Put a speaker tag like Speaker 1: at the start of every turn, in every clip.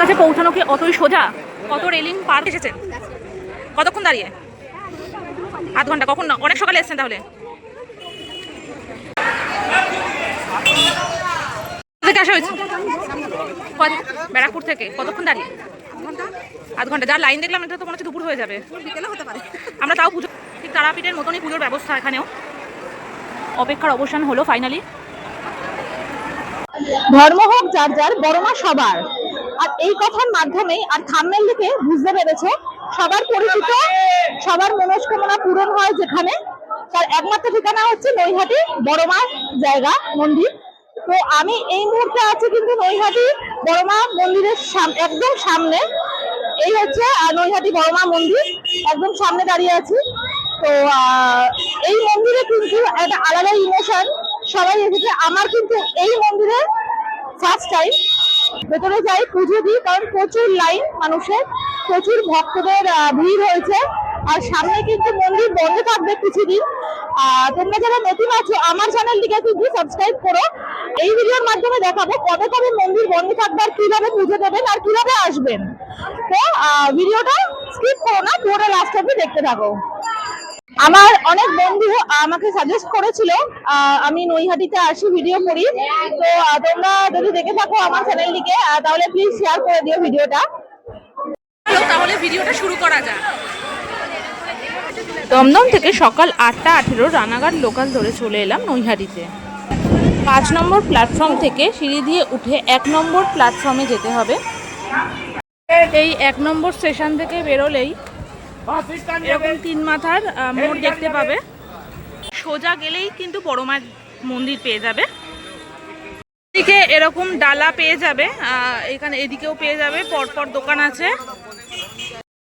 Speaker 1: কাছে পৌঁছানো কি অতই সোজা? কত রেলিং পার এসেছেন কতক্ষণ দাঁড়িয়ে? আধ ঘণ্টা। কখন না? অনেক সকালে এসেছেন তাহলে। আসা হয়েছে? ব্যারাকপুর থেকে। কতক্ষণ দাঁড়িয়ে? আধ ঘণ্টা। যার লাইন দেখলাম এটা তো মনে হচ্ছে দুপুর হয়ে যাবে। আমরা তাও পুজো ঠিক তারাপীঠের মতনই পুজোর ব্যবস্থা এখানেও। অপেক্ষার অবসান হলো ফাইনালি
Speaker 2: ধর্ম হোক যার যার, বড় মা সবার। আর এই কথার মাধ্যমে আর থাম্বনেল দেখে বুঝতে পেরেছে, সবার পরিচিত, সবার মনস্কামনা পূরণ হয় যেখানে। তার একমাত্র ঠিকানা হচ্ছে নৈহাটি বড়মার জায়গা, মন্দির। তো আমি এই মুহূর্তে আছি কিন্তু নৈহাটি বড়মা মন্দিরের একদম সামনে। এই হচ্ছে নৈহাটি বড়মা মন্দির। একদম সামনে দাঁড়িয়ে আছি। তো এই মন্দিরে কিন্তু একটা আলাদা ইমোশন সবাই এসেছে। আমার কিন্তু এই মন্দিরে ফার্স্ট টাইম ভেতরে যাই, পুজো দিই, কারণ প্রচুর লাইন মানুষের, প্রচুর ভক্তদের ভিড় হয়েছে। আর সামনে কিন্তু মন্দির বন্ধ থাকবে কিছুদিন। তোমরা যারা নতুন আছো, আমার চ্যানেলটিকে কিন্তু সাবস্ক্রাইব করো। এই ভিডিওর মাধ্যমে দেখাবো কবে কবে মন্দির বন্ধ থাকবে আর কীভাবে পুজো দেবেন আর কীভাবে আসবেন। তো ভিডিওটা স্কিপ করো না পুরো লাস্ট অব্দি দেখতে থাকো। আমার অনেক বন্ধু আমাকে সাজেস্ট করেছিল আমি নৈহাটিতে আসি ভিডিও করি। তো তোমরা যদি দেখে থাকো আমার চ্যানেলটিকে তাহলে প্লিজ শেয়ার করে দিও ভিডিওটা
Speaker 1: তাহলে ভিডিওটা শুরু করা যাক। দমদম থেকে সকাল আটটা আঠেরো রানাঘাট লোকাল ধরে চলে এলাম নৈহাটিতে। পাঁচ নম্বর প্ল্যাটফর্ম থেকে সিঁড়ি দিয়ে উঠে এক নম্বর প্ল্যাটফর্মে যেতে হবে। এই এক নম্বর স্টেশন থেকে বেরোলেই এরকম তিন মাথার মোড় দেখতে পাবে। সোজা গেলেই কিন্তু বড় মায়ের মন্দির পেয়ে যাবে। এদিকে এরকম ডালা পেয়ে যাবে এখানে এদিকেও পেয়ে যাবে পরপর দোকান আছে।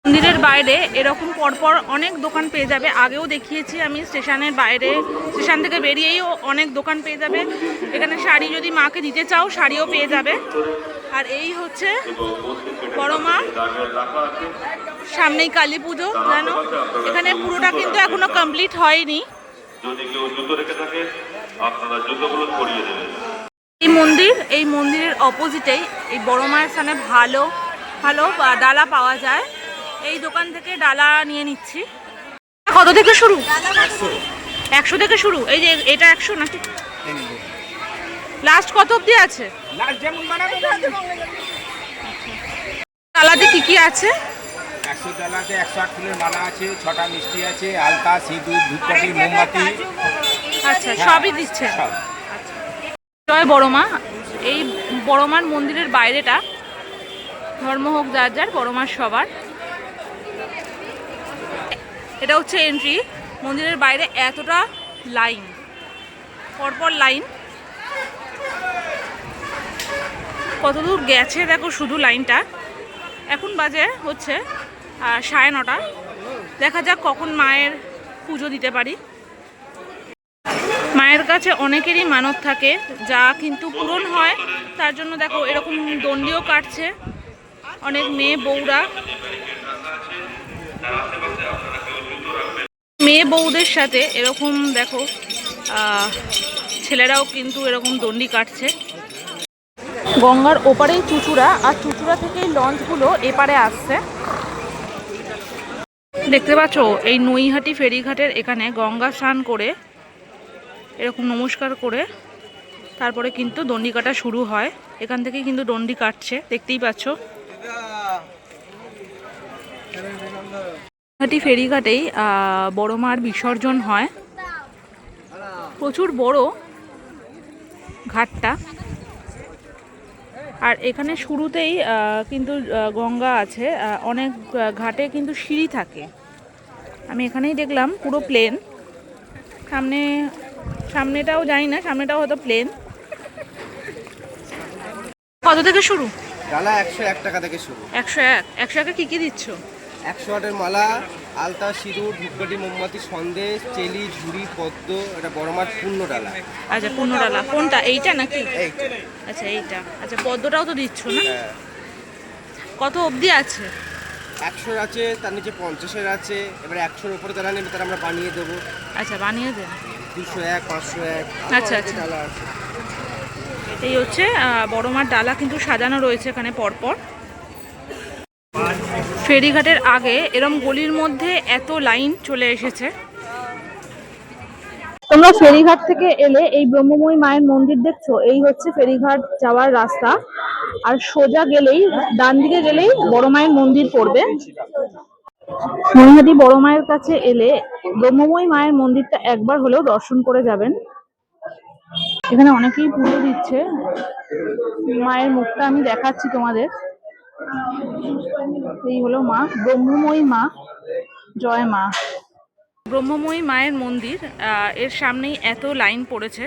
Speaker 1: মন্দিরের বাইরে এরকম পরপর অনেক দোকান পেয়ে যাবে। আগেও দেখিয়েছি আমি স্টেশনের বাইরে। স্টেশন থেকে বেরিয়েও অনেক দোকান পেয়ে যাবে। এখানে শাড়ি যদি মাকে দিতে চাও শাড়িও পেয়ে যাবে। আর এই হচ্ছে বড় মা সামনেই কালী পুজো জানো? এখানে পুরোটা কিন্তু এখনও কমপ্লিট হয়নি।
Speaker 3: যদি কেউ জুতো রেখে থাকে আপনারা জুতোগুলো ছড়িয়ে দেবেন।
Speaker 1: এই মন্দির এই মন্দিরের অপোজিটেই এই বড় মায়ের স্থানে ভালো ভালো ডালা পাওয়া যায়। এই দোকান থেকে ডালা নিয়ে নিচ্ছি। কত থেকে শুরু? একশো থেকে শুরু। এই যে এটা একশো নাকি? লাস্ট কত অবধি আছে? ডালাতে কি কি আছে?
Speaker 4: একশো ডালাতে একশো আট ফুলের মালা আছে ছটা মিষ্টি আছে আলতা সিঁদুর ধূপকাঠি মোমবাতি।
Speaker 1: আচ্ছা সবই দিচ্ছে?
Speaker 4: সব।
Speaker 1: জয় বড় মা এই বড় মার মন্দিরের বাইরেটা ধর্ম হোক যার যার বড় মার সবার। এটা হচ্ছে এন্ট্রি মন্দিরের বাইরে এতটা লাইন পরপর লাইন কতদূর গেছে দেখো শুধু লাইনটা এখন বাজে হচ্ছে সাড়ে নটা। দেখা যাক কখন মায়ের পুজো দিতে পারি। মায়ের কাছে অনেকেরই মানত থাকে, যা কিন্তু পূরণ হয়। তার জন্য দেখো, এরকম দণ্ডিও কাটছে। অনেক মেয়ে বউরা। মেয়ে বউদের সাথে এরকম দেখো ছেলেরাও কিন্তু এরকম দণ্ডি কাটছে। গঙ্গার ওপারেই চুচুড়া, আর চুচুড়া থেকেই লঞ্চগুলো এপারে আসছে। দেখতে পাচ্ছ? এই নৈহাটি ফেরিঘাটের এখানে গঙ্গা স্নান করে, এরকম নমস্কার করে, তারপরে কিন্তু দণ্ডি কাটা শুরু হয়। এখান থেকে কিন্তু দণ্ডি কাটছে, দেখতেই পাচ্ছ। নৈহাটি ফেরিঘাটেই বড় মার বিসর্জন হয়। প্রচুর বড় ঘাটটা। আর এখানে শুরুতেই কিন্তু গঙ্গা আছে অনেক ঘাটে কিন্তু সিঁড়ি থাকে। আমি এখানেই দেখলাম পুরো প্লেন। সামনে সামনেটাও জানি না সামনেটাও হয়তো প্লেন। কত থেকে শুরু?
Speaker 5: ডালা একশো এক টাকা থেকে শুরু।
Speaker 1: একশো এক। একশো একে কী কী দিচ্ছ?
Speaker 5: একশো আটের মালা আলতা সিঁদুর ধূপকাঠি মোমবাতি সন্দেশ চেলি ঝুড়ি পদ্ম এটা বড় মাঠ পূর্ণ ডালা
Speaker 1: আচ্ছা পনেরো ডালা কোনটা? এইটা নাকি? আচ্ছা এইটা। আচ্ছা পদ্মটাও তো দিচ্ছ না?
Speaker 5: হ্যাঁ।
Speaker 1: কত অবধি আছে?
Speaker 5: একশোর আছে তার নিচে পঞ্চাশের আছে। এবার একশোর উপরে যারা নেবে তারা আমরা বানিয়ে দেবো।
Speaker 1: আচ্ছা বানিয়ে দেন।
Speaker 5: দুশো এক পাঁচশো এক
Speaker 1: আচ্ছা, আচ্ছা।
Speaker 5: ডালা আছে।
Speaker 1: এই হচ্ছে বড় মার ডালা কিন্তু সাজানো রয়েছে এখানে পরপর। ফেরিঘাটের আগে এরম গলির মধ্যে এত লাইন চলে এসেছে।
Speaker 2: তোমরা ফেরিঘাট থেকে এলে এই ব্রহ্মময়ী মায়ের মন্দির দেখছ, এই হচ্ছে ফেরিঘাট যাওয়ার রাস্তা। আর সোজা গেলেই, ডান দিকে গেলেই বড় মায়ের মন্দির পড়বে। নৈহাটি বড় মায়ের কাছে এলে ব্রহ্মময়ী মায়ের মন্দিরটা একবার হলেও দর্শন করে যাবেন। এখানে অনেকেই পুজো দিচ্ছে। মায়ের মুখটা আমি দেখাচ্ছি তোমাদের। এই হলো মা, ব্রহ্মময়ী মা, জয় মা।
Speaker 1: ব্রহ্মময়ী মায়ের মন্দির এর সামনেই এত লাইন পড়েছে।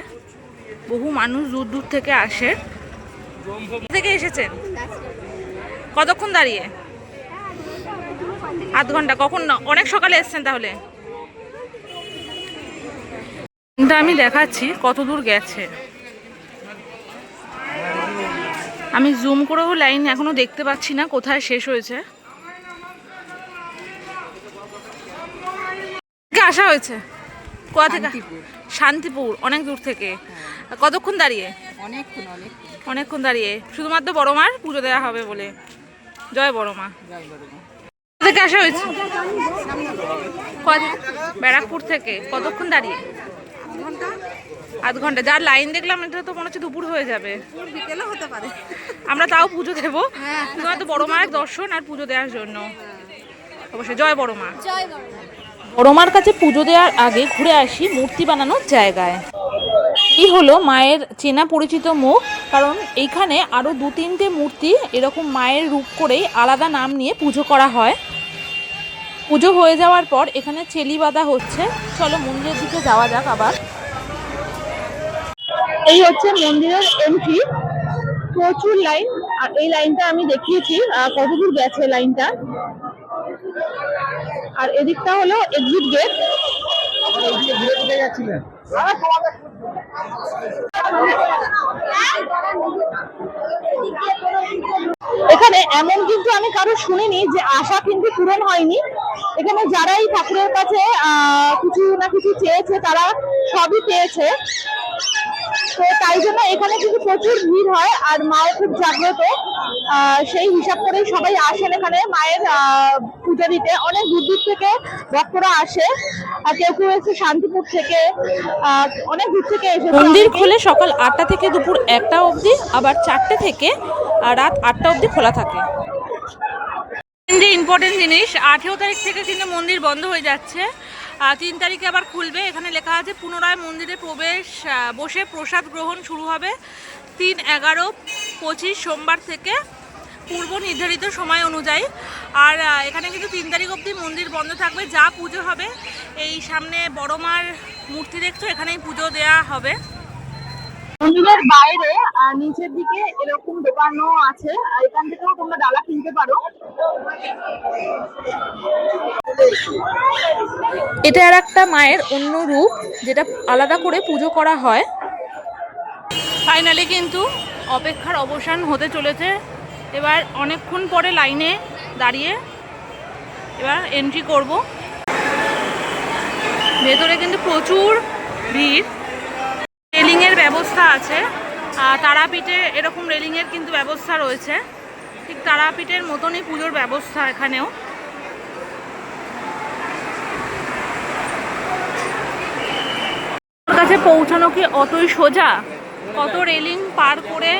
Speaker 1: বহু মানুষ দূর দূর থেকে আসে। থেকে এসেছেন? কতক্ষণ দাঁড়িয়ে? আধ ঘণ্টা। কখন অনেক সকালে এসেছেন তাহলে। আমি দেখাচ্ছি কত দূর গেছে। আমি জুম করেও লাইন এখনও দেখতে পাচ্ছি না কোথায় শেষ হয়েছে। আসা হয়েছে? কোথা থেকে? শান্তিপুর। অনেক দূর থেকে। কতক্ষণ দাঁড়িয়ে?
Speaker 6: অনেকক্ষণ অনেকক্ষণ।
Speaker 1: দাঁড়িয়ে। শুধুমাত্র বড় মার পুজো দেওয়া হবে বলে। জয় বড় মা। থেকে আসা হয়েছে? ব্যারাকপুর থেকে। কতক্ষণ দাঁড়িয়ে? আধ ঘণ্টা। যার লাইন দেখলাম এটা তো মনে হচ্ছে দুপুর হয়ে যাবে।
Speaker 6: বিকেলে হতে পারে।
Speaker 1: আমরা তাও পুজো দেবো। শুধুমাত্র বড় মায়ের দর্শন আর পুজো দেওয়ার জন্য। অবশ্যই। জয় বড় মা। বড় মার কাছে পুজো দেওয়ার আগে ঘুরে আসি মূর্তি বানানোর জায়গায়। এই হলো মায়ের চেনা পরিচিত মুখ? কারণ এইখানে আরও দু তিনটে মূর্তি এরকম মায়ের রূপ করেই আলাদা নাম নিয়ে পুজো করা হয়। পুজো হয়ে যাওয়ার পর এখানে চেলি বাঁধা হচ্ছে। চলো মন্দিরের দিকে যাওয়া যাক আবার।
Speaker 2: এই হচ্ছে মন্দিরের এন্ট্রি প্রচুর লাইন আর এই লাইনটা আমি দেখিয়েছি কতদূর গেছে লাইনটা আর এদিকটা হলো এক্সিট গেট এখানে এমন কিন্তু আমি কারও শুনিনি যে আশা কিন্তু পূরণ হয়নি। এখানে যারাই ঠাকুরের কাছে আহ, কিছু না কিছু চেয়েছে তারা সবই পেয়েছে। তো তাই জন্য এখানে কিন্তু প্রচুর ভিড় হয় আর মাও খুব জাগ্রত। সেই হিসাব করেই সবাই আসেন এখানে মায়ের পুজো দিতে। অনেক দূর দূর থেকে ভক্তরা আসে। আর কেউ কেউ এসে শান্তিপুর থেকে অনেক দূর থেকে এসে
Speaker 1: মন্দির খুলে সকাল আটটা থেকে দুপুর একটা অবধি আবার চারটে থেকে রাত আটটা অবধি খোলা থাকে। যে ইম্পর্টেন্ট জিনিস। আঠেরো তারিখ থেকে কিন্তু মন্দির বন্ধ হয়ে যাচ্ছে। তিন তারিখে আবার খুলবে। এখানে লেখা আছে, পুনরায় মন্দিরে প্রবেশ বসে প্রসাদ গ্রহণ শুরু হবে তিন এগারো পঁচিশ সোমবার থেকে পূর্ব নির্ধারিত সময় অনুযায়ী। আর এখানে কিন্তু তিন তারিখ অবধি মন্দির বন্ধ থাকবে, যা পুজো হবে। এই সামনে বড়মার মূর্তি দেখছ, এখানেই পুজো দেয়া হবে।
Speaker 2: মন্দিরের বাইরে আর নিচের দিকে এরকম দোকানও আছে। আর এখান থেকেও তোমরা ডালা কিনতে পারো।
Speaker 1: এটা আর একটা মায়ের অন্য রূপ যেটা আলাদা করে পুজো করা হয়। ফাইনালি কিন্তু অপেক্ষার অবসান হতে চলেছে। এবার অনেকক্ষণ পরে লাইনে দাঁড়িয়ে এবার এন্ট্রি করব। ভেতরে কিন্তু প্রচুর ভিড়। আছে। তারাপীঠে এরকম রেলিংয়ের কিন্তু ব্যবস্থা রয়েছে। ঠিক তারাপীঠের মতনই পুজোর ব্যবস্থা এখানেও। কাছে পৌঁছানো কি অতই সোজা? কত রেলিং পার করে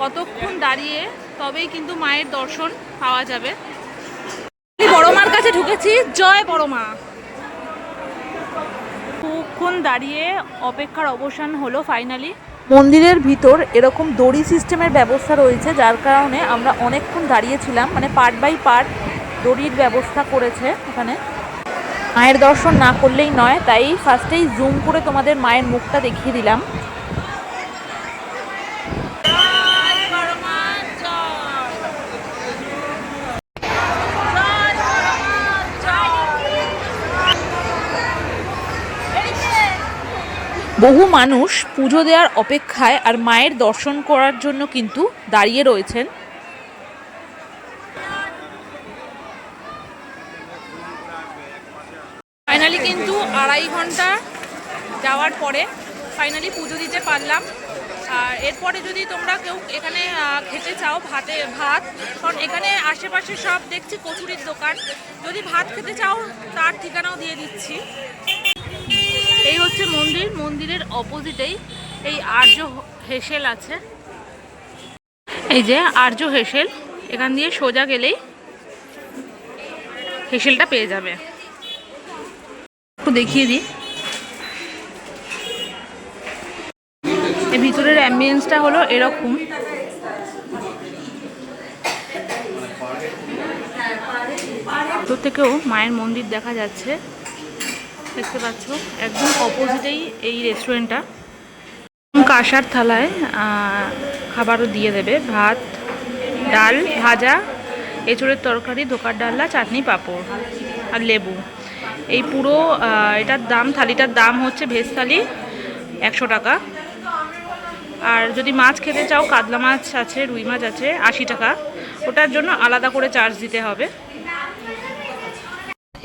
Speaker 1: কতক্ষণ দাঁড়িয়ে তবেই কিন্তু মায়ের দর্শন পাওয়া যাবে। বড় মার কাছে ঢুকেছি। জয় বড় মা। কিছুক্ষণ দাঁড়িয়ে অপেক্ষার অবসান হলো ফাইনালি মন্দিরের ভিতর এরকম দড়ি সিস্টেমের ব্যবস্থা রয়েছে, যার কারণে আমরা অনেকক্ষণ দাঁড়িয়েছিলাম মানে পার্ট বাই পার্ট দড়ির ব্যবস্থা করেছে এখানে। মায়ের দর্শন না করলেই নয়, তাই ফার্স্টেই জুম করে তোমাদের মায়ের মুখটা দেখিয়ে দিলাম। বহু মানুষ পুজো দেওয়ার অপেক্ষায় আর মায়ের দর্শন করার জন্য কিন্তু দাঁড়িয়ে রয়েছেন। ফাইনালি কিন্তু আড়াই ঘণ্টা যাওয়ার পরে ফাইনালি পুজো দিতে পারলাম। আর এরপরে যদি তোমরা কেউ এখানে খেতে চাও ভাতে, ভাত, কারণ এখানে আশেপাশে সব দেখছি কচুরির দোকান। যদি ভাত খেতে চাও, তার ঠিকানাও দিয়ে দিচ্ছি। এই হচ্ছে মন্দির, মন্দিরের অপোজিটেই এই আর্য হেসেল আছে। এই যে আর্য হেসেল, এখান দিয়ে সোজা গেলেই হেসেলটা পেয়ে যাবে। একটু দেখিয়ে দিই। ভিতরের অ্যাম্বিয়েন্সটা হলো এরকম। ভিতর থেকেও মায়ের মন্দির দেখা যাচ্ছে। দেখতে পাচ্ছ, একদম অপোজিটেই এই রেস্টুরেন্টটা কাঁসার থালায় খাবারও দিয়ে দেবে। ভাত, ডাল, ভাজা, এঁচড়ের তরকারি, ধোকার ডাল্লা চাটনি, পাঁপড় আর লেবু। এই পুরো এটার দাম, থালিটার দাম হচ্ছে ভেজ থালি একশো টাকা। আর যদি মাছ খেতে চাও, কাতলা মাছ আছে, রুই মাছ আছে, আশি টাকা। ওটার জন্য আলাদা করে চার্জ দিতে হবে।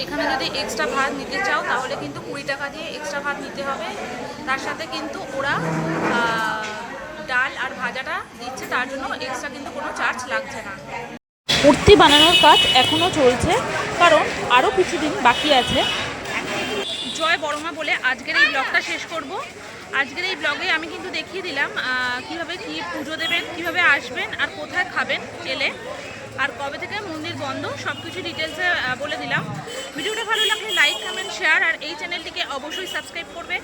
Speaker 1: এখানে যদি এক্সট্রা ভাত নিতে চাও তাহলে কিন্তু কুড়ি টাকা দিয়ে এক্সট্রা ভাত নিতে হবে। তার সাথে কিন্তু ওরা ডাল আর ভাজাটা দিচ্ছে তার জন্য এক্সট্রা কিন্তু কোনো চার্জ লাগছে না। মূর্তি বানানোর কাজ এখনও চলছে কারণ আরও কিছুদিন বাকি আছে। জয় বড়মা বলে আজকের এই ব্লগটা শেষ করব। আজকের এই ব্লগে আমি কিন্তু দেখিয়ে দিলাম কীভাবে কি পুজো দেবেন কীভাবে আসবেন আর কোথায় খাবেন এলে আর কবে থেকে মন্দির বন্ধ সব কিছু ডিটেলসে বলে দিলাম। ভিডিওটা ভালো লাগলে লাইক কমেন্ট শেয়ার আর এই চ্যানেলটিকে অবশ্যই সাবস্ক্রাইব করবে।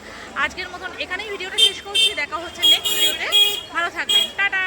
Speaker 1: আজকের মতন এখানেই ভিডিওটা শেষ করছি। দেখা হচ্ছে নেক্সট ভিডিওতে ভালো থাকবেন। টাটা!